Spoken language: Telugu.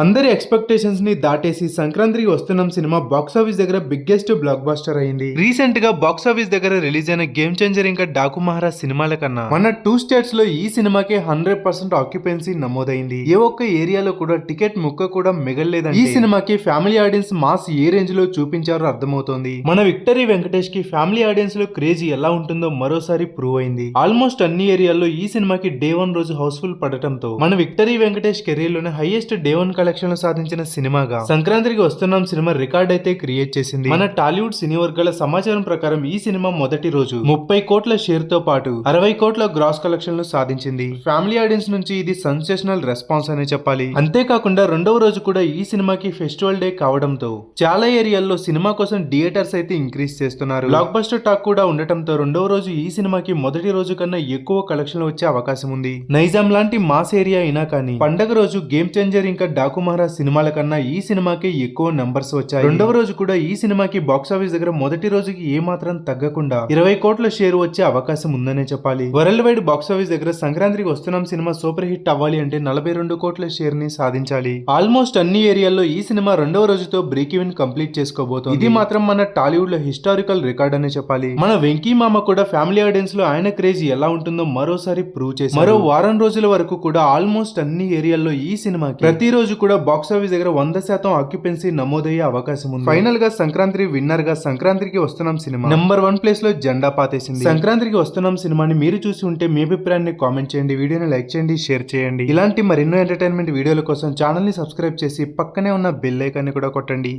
అందరి ఎక్స్పెక్టేషన్స్ని దాటేసి Sankranthiki Vasthunam cinema box office దగ్గర బిగ్గెస్ట్ బ్లాక్ బాస్టర్ అయింది. రీసెంట్గా బాక్స్ ఆఫీస్ దగ్గర రిలీజ్ అయిన గేమ్ చేంజర్ ఇంకా డాకు మహారాజ్ సినిమాల కన్నా మన టూ స్టేట్స్లో ఈ సినిమాకి హండ్రెడ్ పర్సెంట్ ఆక్యుపెన్సీ నమోదైంది. ఏ ఒక్క ఏరియాలో కూడా టికెట్ ముక్క కూడా మిగలలేదండి. ఈ సినిమాకి ఫ్యామిలీ ఆడియన్స్ మాస్ ఏ రేంజ్లో చూపించారో అర్థమవుతోంది. మన విక్టరీ వెంకటేష్కి ఫ్యామిలీ ఆడియన్స్లో క్రేజ్ ఎలా ఉంటుందో మరోసారి ప్రూవ్ అయింది. ఆల్మోస్ట్ అన్ని ఏరియాల్లో ఈ సినిమాకి డే వన్ రోజు హౌస్ఫుల్ పడటంతో మన విక్టరీ వెంకటేష్ కెరీర్లోనే హైయెస్ట్ డే వన్ కలెక్షన్ సాధించిన సినిమాగా సంక్రాంతికి వస్తున్నాం సినిమా రికార్డ్ అయితే క్రియేట్ చేసింది. మన టాలీవుడ్ సినీ వర్గాల సమాచారం ప్రకారం ఈ సినిమా మొదటి రోజు. ముప్పై కోట్ల షేర్తో పాటు అరవై కోట్ల గ్రాస్ కలెక్షన్లు సాధించింది. ఫ్యామిలీ ఆడియన్స్ నుంచి ఇది సెన్సేషనల్ రెస్పాన్స్ అనే చెప్పాలి. అంతేకాకుండా రెండవ రోజు కూడా ఈ సినిమాకి ఫెస్టివల్ డే కావడంతో చాలా ఏరియాల్లో సినిమా కోసం థియేటర్స్ అయితే ఇంక్రీజ్ చేస్తున్నారు. బ్లాక్ బస్టర్ టాక్ కూడా ఉండటంతో రెండవ రోజు ఈ సినిమాకి మొదటి రోజు కన్నా ఎక్కువ కలెక్షన్లు వచ్చే అవకాశం ఉంది. నైజాం లాంటి మాస్ ఏరియా అయినా కానీ పండగ రోజు గేమ్ చేంజర్ ఇంకా డాకు రాకుమార సినిమాల కన్నా ఈ సినిమాకి ఎక్కువ నంబర్స్ వచ్చాయి. రెండవ రోజు కూడా ఈ సినిమాకి బాక్స్ ఆఫీస్ దగ్గర మొదటి రోజుకి ఏ మాత్రం తగ్గకుండా ఇరవై కోట్ల షేర్ వచ్చే అవకాశం ఉందనే చెప్పాలి. వరల్డ్ వైడ్ బాక్స్ ఆఫీస్ దగ్గర సంక్రాంతికి వస్తున్నాం సినిమా సూపర్ హిట్ అవ్వాలి అంటే నలభై రెండు కోట్ల షేర్ని సాధించాలి. ఆల్మోస్ట్ అన్ని ఏరియాల్లో ఈ సినిమా రెండవ రోజుతో బ్రేక్ ఈవెన్ కంప్లీట్ చేసుకోబోతోంది. ఇది మాత్రం మన టాలీవుడ్లో హిస్టారికల్ రికార్డ్ అనే చెప్పాలి. మన వెంకీ మామ కూడా ఫ్యామిలీ ఆడియన్స్లో ఆయన క్రేజ్ ఎలా ఉంటుందో మరోసారి ప్రూవ్ చేసి మరో వారం రోజుల వరకు కూడా ఆల్మోస్ట్ అన్ని ఏరియాల్లో ఈ సినిమాకి ప్రతిరోజు కూడా బాక్స్ ఆఫీస్ దగ్గర వంద శాతం ఆక్యుపెన్సీ నమోదయ్యే అవకాశం ఉంది. ఫైనల్గా సంక్రాంతి విన్నర్గా సంక్రాంతికి వస్తున్నాం సినిమా. నెంబర్ వన్ ప్లేస్లో జెండా పాతేసింది. సంక్రాంతికి వస్తున్నాం సినిమాని మీరు చూసి ఉంటే మీ అభిప్రాయాన్ని కామెంట్ చేయండి వీడియోని లైక్ చేయండి షేర్ చేయండి. ఇలాంటి మరెన్నో ఎంటర్టైన్మెంట్ వీడియోల కోసం ఛానల్ని సబ్స్క్రైబ్ చేసి పక్కనే ఉన్న బెల్ ఐకాన్ని కూడా కొట్టండి.